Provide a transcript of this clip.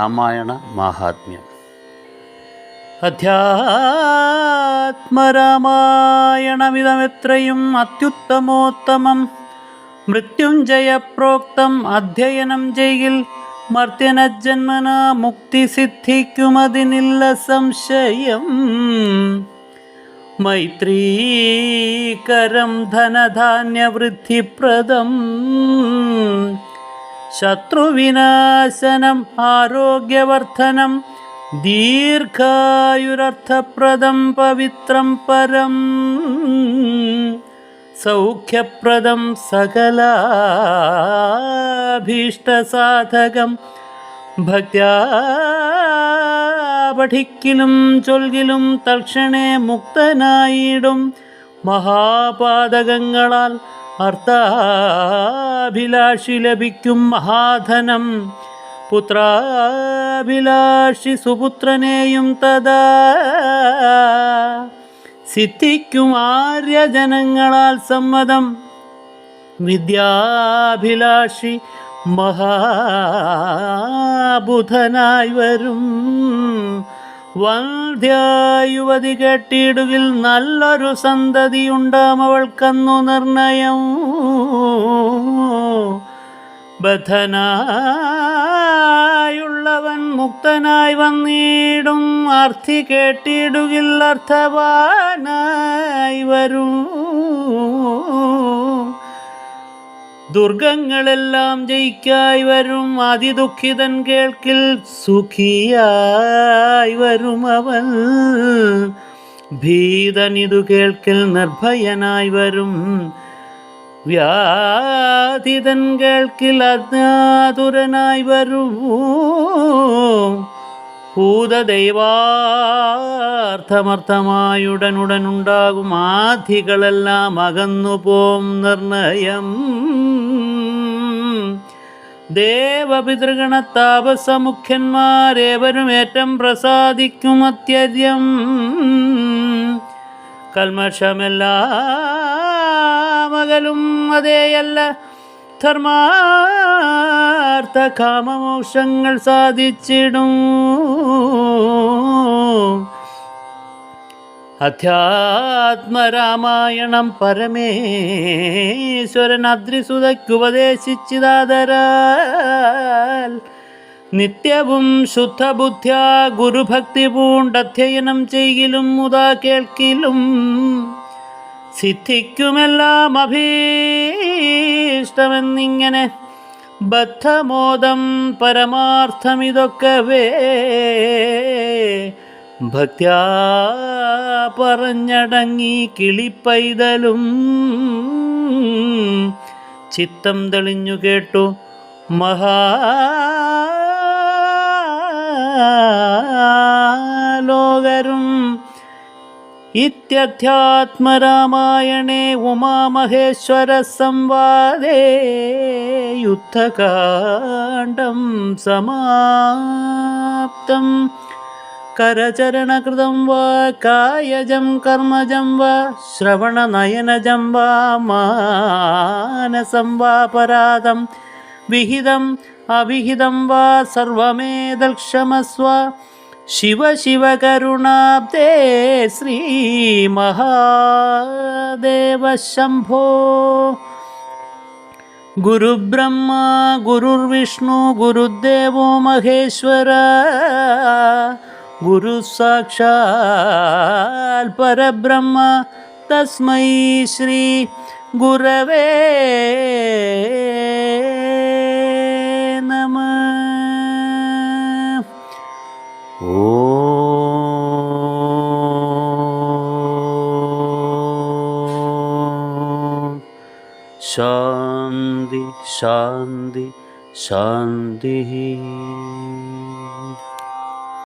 രാമായണ മാഹാത്മ്യം. അധ്യാത്മരാമായണമിതമെത്രയും അത്യുത്തമോത്തമം. മൃത്യുഞ്ജയപ്രോക്തം അധ്യയനം ചെയ്യിൽ മർത്യനജന്മന മുക്തി സിദ്ധിക്കുമതിനില്ല സംശയം. മൈത്രീകരം ധനധാന്യവൃദ്ധിപ്രദം. ശത്രുവിനാശനം ആരോഗ്യവർദ്ധനം ദീർഘായുരർത്ഥപ്രദം പവിത്രം പരം സൗഖ്യപ്രദം സകലാഭീഷ്ടസാധകം. ഭക്ത്യാ പഠിക്കലും ചൊൽകിലും തൽക്ഷണേ മുക്തനായിടും മഹാപാതകങ്ങളാൽ അർത്ഥാഭിലാഷി ലഭിക്കും മഹാധനം. പുത്രാഭിലാഷി സുപുത്രനെയും തഥാ സിദ്ധിക്കും ആര്യജനങ്ങളാൽ സമ്മതം. വിദ്യാഭിലാഷി മഹാബുധനായി വരും. വന്ധ്യായുവതി കെട്ടിയിടുകിൽ നല്ലൊരു സന്തതി ഉണ്ടാം അവൾക്കന്നു നിർണയം. ബദ്ധനായുള്ളവൻ മുക്തനായി വന്നിടും. അർത്ഥി കേട്ടിടുകിൽ അർത്ഥവാനായി വരും. ദുർഗങ്ങളെല്ലാം ജയിക്കായി വരും. അതിദുഃഖിതൻ കേൾക്കിൽ സുഖിയായി വരും അവൻ. ഭീതനിതു കേൾക്കിൽ നിർഭയനായി വരും. വ്യാധിതൻ കേൾക്കിൽ അജ്ഞാതുരനായി വരും. ഭൂതദൈവാർത്ഥമർത്ഥമായുടനുടനുണ്ടാകും. ആധികളെല്ലാം അകന്നു പോം നിർണയം. ദേവപിതൃഗണ താപസമുഖ്യന്മാരേവരും ഏറ്റം പ്രസാദിക്കും അത്യര്യം കൽമഷമെല്ലാമകലും അതേയല്ല. ധർമാർത്ഥ കാമമോഷങ്ങൾ സാധിച്ചിടും. അധ്യാത്മരാമായണം പരമേശ്വരൻ അദ്രിസുതയ്ക്കുപദേശിച്ചിതാതരാൽ നിത്യവും ശുദ്ധബുദ്ധ്യാ ഗുരുഭക്തി പൂണ്ടധ്യയനം ചെയ്യിലും മുതാ കേൾക്കിലും സിദ്ധിക്കുമെല്ലാം അഭീഷ്ടമെന്നിങ്ങനെ ബദ്ധമോദം പരമാർത്ഥമിതൊക്കവേ ഭക്ത്യാ പറഞ്ഞടങ്ങി കിളിപ്പൈതലും. ചിത്തം തെളിഞ്ഞു കേട്ടു മഹാലോകരും ഇത്യധ്യാത്മരാമായണേ ഉമാമഹേശ്വര സംവാദേ യുദ്ധകാണ്ഡം സമാപ്തം. കരചരണകൃതം വാ കായജം കർമ്മജം വാ ശ്രവണനയനജം വാ മാനസം വാ പരാതം വിഹിതം അവിഹിതം വാ സർവമേതൽക്ഷമസ്വ. ശിവ ശിവ കരുണാബ്ദേ ശ്രീ മഹാദേവ ശംഭോ. गुरुसाक्षात् परब्रह्म तस्मै श्री श्रीगुरवे शन्ति शान्ति शान्ति शान्तिः।